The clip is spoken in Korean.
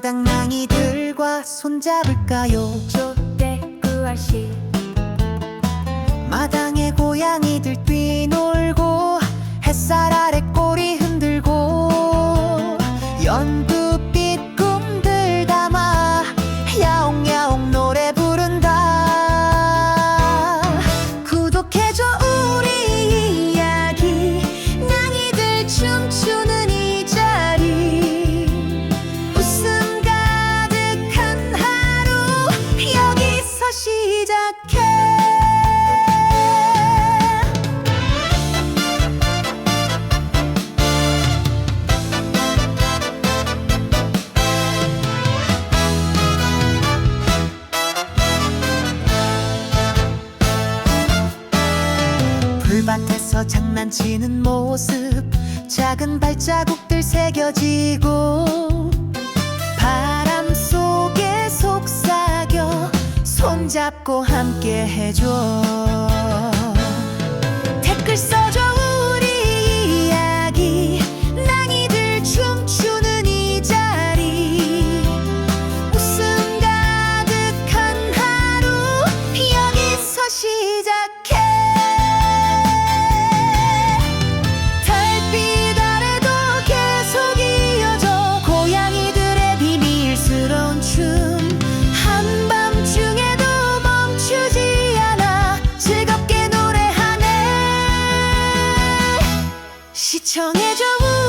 마당낭이들과 손잡을까요? 조대구알씨 마당에 고양이들 뛰놀고 햇살 아래 꼬리 흔들고 연두 풀밭에서 장난치는 모습 작은 발자국들 새겨지고 바람 속에 속삭여 손잡고 함께 해줘. 댓글 써줘 우리 이야기. 낭이들 춤추는 이 자리. 웃음 가득한 하루 여기서 시작해 시청해줘.